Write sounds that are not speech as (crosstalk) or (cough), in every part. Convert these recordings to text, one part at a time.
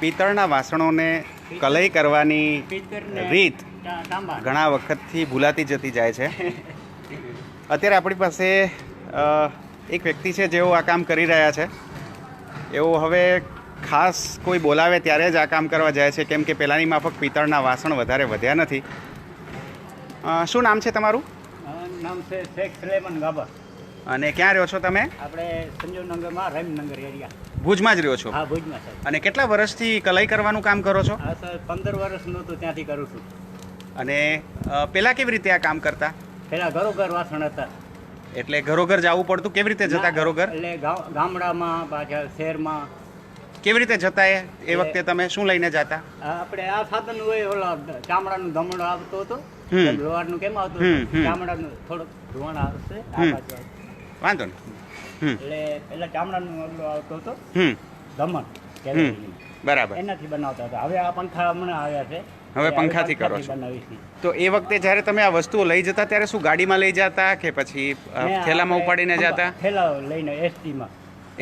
પિત્તળના વાસણોને કલઈ કરવાની રીત ઘણા વખતથી ભૂલાતી જતી જાય છે. (laughs) અત્યારે આપણી પાસે એક વ્યક્તિ છે જેઓ આ કામ કરી રહ્યા છે. એઓ હવે ખાસ કોઈ બોલાવે ત્યારે જ આ કામ કરવા જાય છે કેમ કે પહેલાંની માફક પિત્તળના વાસણ વધારે વધ્યા નથી. શું નામ છે તમારું? નામ છે શેખ સલેમન ગાબર અને ક્યાં રહ્યો છો તમે? આપણે સંજોનગરમાં રહીમનગર એરિયા. ભુજમાં જ રહ્યો છો? હા ભુજમાં સાહેબ. અને કેટલા વર્ષથી કલાઈ કરવાનું કામ કરો છો? હા સર પંદર વર્ષનું તો ત્યાંથી કરું છું. અને પેલા કેવી રીતે આ કામ કરતા? પેલા ઘરોઘર વાસણ હતા. એટલે ઘરોઘર જવું પડતું? કેવી રીતે જતા ઘરોઘર? એટલે ગામડામાં પાછા શહેરમાં. કેવી રીતે જતા એ વખતે તમે શું લઈને જતા? આપણે આ સાધન હોય ઓલા ચામડાનું ધમણો આવતો હતો. લોહારનું કેમ આવતું. ચામડાનું થોડુંક ધોવાણ આવશે આ બાજુ. વાંધો નહીં. એટલે પેલા ચામડાનું ઓલું આવતો હતો. ધમણ. બરાબર. એનાથી બનાવતા હતા. હવે આ પંખા હમણાં આવ્યા છે. હવે પંખાથી કરો છો. તો એ વખતે જ્યારે તમે આ વસ્તુઓ લઈ જતા ત્યારે શું ગાડીમાં લઈ જતા કે પછી થેલામાં ઉપાડીને જતા? થેલા લઈને એસટીમાં.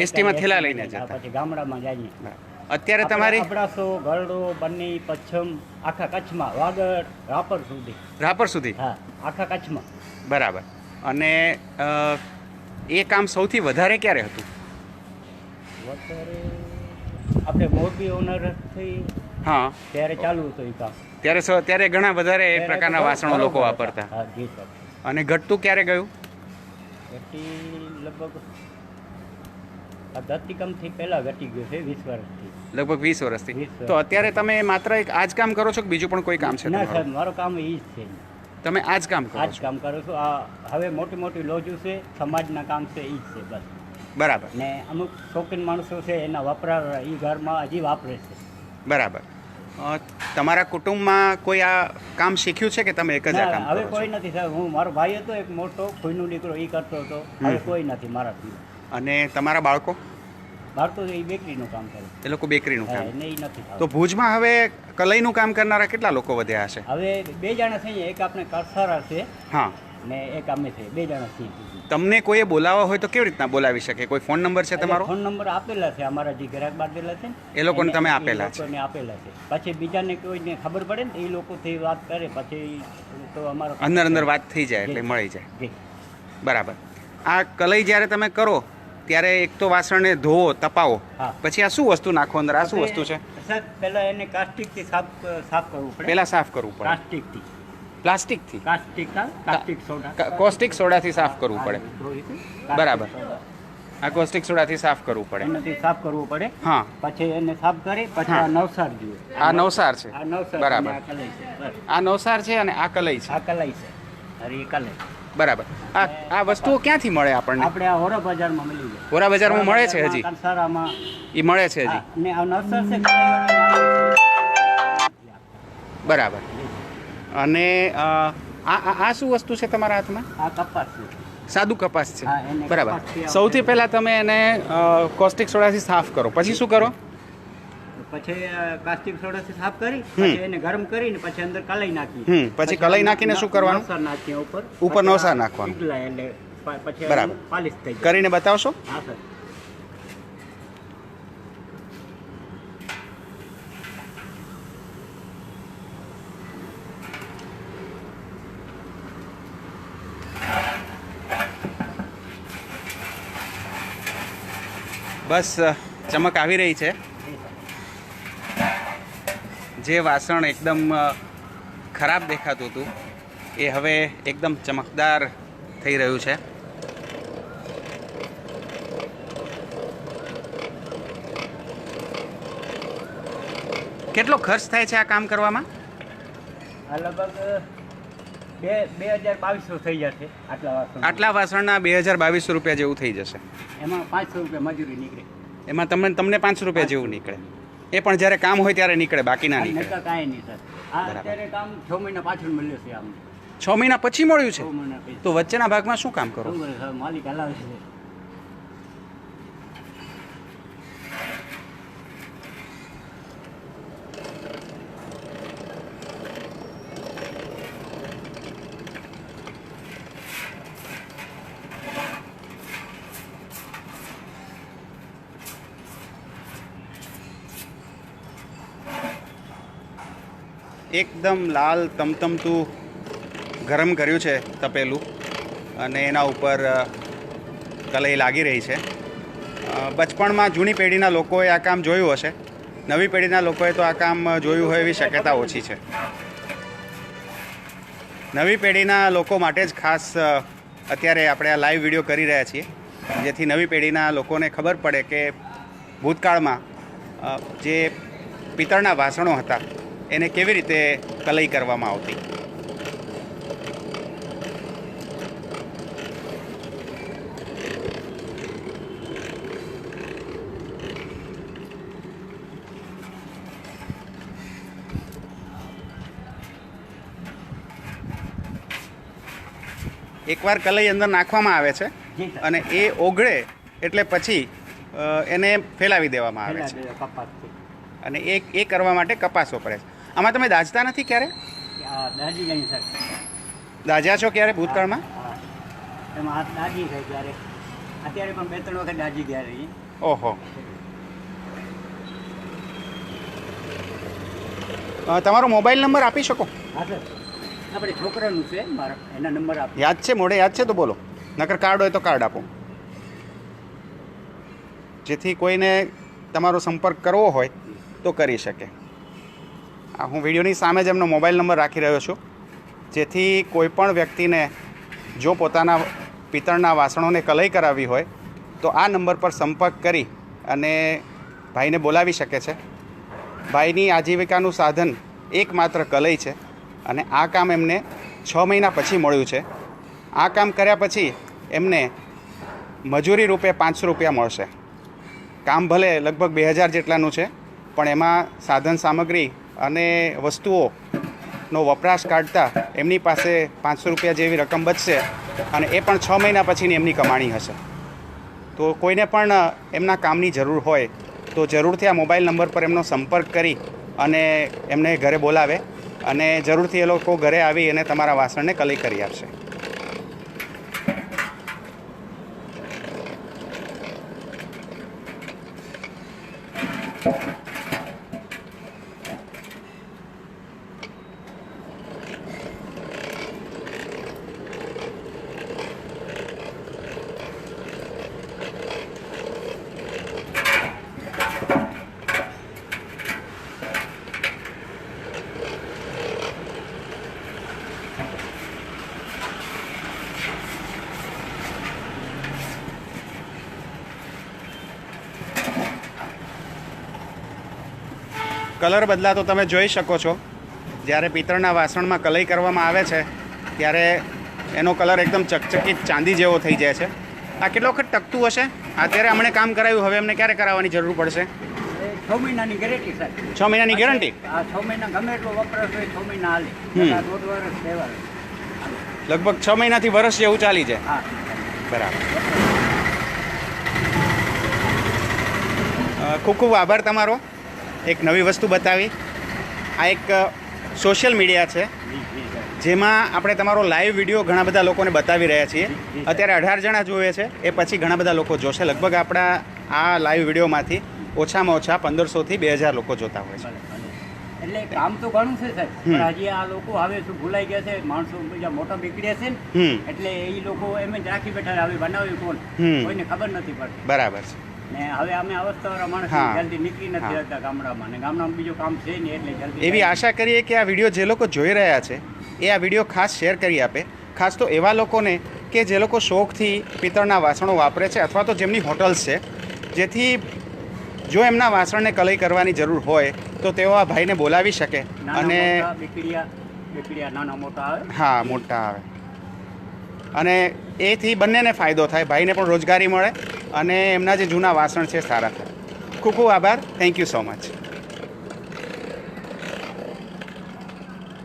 એસટીમાં થેલા લઈને જતા. પછી ગામડામાં જઈએ. અત્યારે તમારી અબડાસો ગરડો બન્ની પચ્છમ આખા કચ્છમાં વાગડ રાપર સુધી. રાપર સુધી? હા આખા કચ્છમાં. બરાબર. અને એ કામ સૌથી વધારે ક્યારે હતું? અત્યારે આપણે મોરબી ઓનર થઈ હા. ત્યારે ચાલુ હતું એ કામ. ત્યારે ત્યારે ઘણા વધારે એ પ્રકારના વાસણો લોકો વાપરતા. અને ઘટતું ક્યારે ગયું? ઘટી લગભગ આ ધરતીકંપથી પહેલા ઘટી ગયું છે વીસ વર્ષથી. લગભગ વીસ વર્ષથી. તો અત્યારે તમે માત્ર એક આ જ કામ કરો છો કે બીજું પણ કોઈ કામ છે ના સાહેબ મારું કામ એ જ છે. તમે આ જ કામ કરો આ જ કામ કરું છું. આ હવે મોટી મોટી લોજુ છે સમાજના કામ છે એ જ છે બસ. બરાબર. ને અમુક શોખીન માણસો છે એના વપરા એ ઘરમાં હજી વાપરે છે. બરાબર. તમારા કુટુંબમાં કોઈ આ કામ શીખ્યું છે કે તમે એક જ આ કામ હવે કોઈ નથી સાહેબ. હું મારો ભાઈ હતો એક મોટો ખોઈનો દીકરો એ કરતો હતો. હવે કોઈ નથી મારાથી. અને તમારા બાળકો? મારે તો એ બેકરીનું કામ કરે. એ લોકો બેકરીનું કામ. એને એ નથી તો ભુજમાં હવે કલઈનું કામ કરનારા કેટલા લોકો વધ્યા હશે? હવે બે જણા છે એક આપણે કરસારા છે હા. ને એક અમે છે બે જણા છીએ. તમને કોઈએ બોલાવવા હોય તો કેવી રીતના બોલાવી શકે? કોઈ ફોન નંબર છે તમારો? ફોન નંબર આપેલા છે અમારા જે ગ્રાહક બાંધેલા છે ને, એ લોકોને એને- તમે આપેલા છે. લોકોને આપેલા છે. પછી બીજાને કોઈને ખબર પડે ને એ લોકોથી વાત કરે પછી તો અમારો અંદર અંદર વાત થઈ જાય એટલે મળી જાય. જી. બરાબર. આ કલઈ જ્યારે તમે કરો ત્યારે એક તો વાસણને ધોવો તપાવો. પછી આ શું વસ્તુ નાખો અંદર? આ શું વસ્તુ છે? પહેલા એને કાસ્ટિકથી સાફ સાફ કરવું પડે. પહેલા સાફ કરવું પડે. પ્લાસ્ટિકથી. પ્લાસ્ટિકથી? Plastic soda. કોસ્ટિક સોડાથી સાફ કરવું પડે. બરાબર. આ કોસ્ટિક સોડાથી સાફ કરવું પડે. એનાથી સાફ કરવું પડે. હા. પછી એને સાફ કરી પછી આ નવસાર જુએ આ નવસાર છે. આ નવસાર બરાબર. આ કલાઈ છે. આ નવસાર છે અને આ કલઈ છે. આ કલાઈ છે. અરે કલાઈ બરાબર. આ આ વસ્તુઓ ક્યાંથી મળે આપણને? આપણે આ હોરા બજારમાં મળી જાય. હોરા બજારમાં મળે છે હજી? કંસારામાં. એ મળે છે હજી? ને આ નર્સર છે બરાબર. અને આ આ- આ શું વસ્તુ છે તમારા હાથમાં? આ કપાસ છે. સાદું કપાસ છે. બરાબર. સૌથી પહેલા તમે એને કોસ્ટિક સોડાથી સાફ કરો. પછી શું કરો? પછી આ સોડા સોડાથી સાફ કરી પછી એને ગરમ કરીને પછી અંદર કલાઈ નાખી. પછી કલાઈ નાખીને શું કરવાનું? નવસાર નાખીએ ઉપર. ઉપર નવસાર નાખવાનું. એટલે પછી બરાબર. પાલિશ થઈ કરીને બતાવશો? હા સર. બસ ચમક આવી રહી છે. જે વાસણ એકદમ ખરાબ દેખાતું હતું એ હવે એકદમ ચમકદાર થઈ રહ્યું છે. કેટલો ખર્ચ થાય છે આ કામ કરવામાં? આ લગભગ બે બે હજાર બાવીસ થઈ જશે આટલા વાસણ. આટલા વાસણના બે હજાર બાવીસો રૂપિયા જેવું થઈ જશે. એમાં પાંચસો રૂપિયા મજૂરી નીકળે. એમાં તમને તમને પાંચસો રૂપિયા જેવું નીકળે. એ પણ જ્યારે કામ હોય ત્યારે નીકળે બાકી ના નીકળે. કાંઈ નહીં સર આ અત્યારે કામ છ મહિના પાછળ મળ્યું છે છ મહિના પછી મળ્યું છ? તો વચ્ચેના ભાગમાં શું કામ કરો? માલિક હલાવે છે. એકદમ લાલ તમતમતું ગરમ કર્યું છે તપેલું અને એના ઉપર કલઈ લાગી રહી છે. બચપણમાં જૂની પેઢીના લોકોએ આ કામ જોયું હશે. નવી પેઢીના લોકોએ તો આ કામ જોયું હોય એવી શક્યતા ઓછી છે. નવી પેઢીના લોકો માટે જ ખાસ અત્યારે આપણે આ લાઈવ વીડિયો કરી રહ્યા છીએ. જેથી નવી પેઢીના લોકોને ખબર પડે કે ભૂતકાળમાં જે પિત્તળના વાસણો હતા એને કેવી રીતે કલઈ કરવામાં આવતી? એકવાર કલઈ અંદર નાખવામાં આવે છે અને એ ઓગળે એટલે પછી એને ફેલાવી દેવામાં આવે છે. અને એ એ કરવા માટે કપાસ વપરાય છે. આમાં તમે દાજતા નથી ક્યારે? દાજ્યા છો ક્યારે ભૂતકાળમાં? દાજી છે ત્યારે અત્યારે પણ બે ત્રણ વખત દાજી ગયા ઓહો. તમારો મોબાઈલ નંબર આપી શકો? હા સર. આપણે છોકરાનું છે મારા એના નંબર આપ. યાદ છે મોડે યાદ છે તો બોલો. નકર કાર્ડ હોય તો કાર્ડ આપો. જેથી કોઈને તમારો સંપર્ક કરવો હોય તો કરી શકે. હું વિડીયોની સામે જ એમનો મોબાઈલ નંબર રાખી રહ્યો છું. જેથી કોઈ પણ વ્યક્તિને જો પોતાના પિત્તળના વાસણોને કલઈ કરાવવી હોય, તો આ નંબર પર સંપર્ક કરી અને ભાઈને બોલાવી શકે છે. ભાઈની આજીવિકાનું સાધન એકમાત્ર કલઈ છે અને આ કામ એમને છ મહિના પછી મળ્યું છે. આ કામ કર્યા પછી એમને મજૂરી રૂપે પાંચસો રૂપિયા મળશે. કામ ભલે લગભગ બે હજાર જેટલાનું છે, પણ એમાં સાધન સામગ્રી અને વસ્તુઓનો વપરાશ કાઢતા એમની પાસે પાંચસો રૂપિયા જેવી રકમ બચશે અને એ પણ છ મહિના પછીની એમની કમાણી હશે. તો કોઈને પણ એમના કામની જરૂર હોય તો જરૂરથી આ મોબાઈલ નંબર પર એમનો સંપર્ક કરી અને એમને ઘરે બોલાવે અને જરૂરથી એ લોકો ઘરે આવી અને તમારા વાસણને કલી કરી આપશે. કલર બદલાતો તમે જોઈ શકો છો. જ્યારે પિત્તળના વાસણમાં કલઈ કરવામાં આવે છે ત્યારે એનો કલર એકદમ ચકચકિત ચાંદી જેવો થઈ જાય છે. આ કેટલો વખત ટકતું હશે? અત્યારે હમણે કામ કરાયું હવે એમને ક્યારે કરાવવાની જરૂર પડશે? છ મહિનાની ગેરંટી સર છ મહિનાની ગેરંટી? આ છ મહિના ગમે એટલો વપરાશ હોય છ મહિના હાલે. વર્ષ લેવા લગભગ છ મહિનાથી વર્ષ જેવું ચાલી જાય. હા. બરાબર. ખૂબ ખૂબ આભાર તમારો. એક નવી વસ્તુ બતાવી. આ એક સોશિયલ મીડિયા છે. જેમાં આપણે તમારો લાઈવ વીડિયો ઘણા બધા લોકોને બતાવી રહ્યા છીએ. અત્યારે અઢાર જણા જોવે છે. એ પછી ઘણા બધા લોકો જોશે. લગભગ આપણા આ લાઈવ વિડીયોમાંથી ઓછામાં ઓછા પંદરસોથી બે હજાર લોકો જોતા હોય છે. એટલે કામ તો ઘણું છે સાહેબ. પણ હજી આ લોકો હવે શું ભૂલાઈ ગયા છે. માણસો બીજા મોટા બીગડ્યા છે. ને એટલે એ લોકો એમ જ રાખી બેઠા હવે બનાવ્યું કોણ? કોઈને ખબર નથી પડતી. બરાબર છે. એવી આશા કરીએ કે આ વીડિયો જે લોકો જોઈ રહ્યા છે એ આ વીડિયો ખાસ શેર કરી આપે. ખાસ તો એવા લોકોને કે જે લોકો શોખથી પિત્તળના વાસણો વાપરે છે અથવા તો જેમની હોટલ્સ છે જેથી જો એમના વાસણને કલઈ કરવાની જરૂર હોય તો તેઓ આ ભાઈને બોલાવી શકે અને હા મોટા આવે. અને એથી બંનેને ફાયદો થાય ભાઈને પણ રોજગારી મળે અને એમના જે જૂના વાસણ છે સારા. ખૂબ ખૂબ આભાર. Thank you so much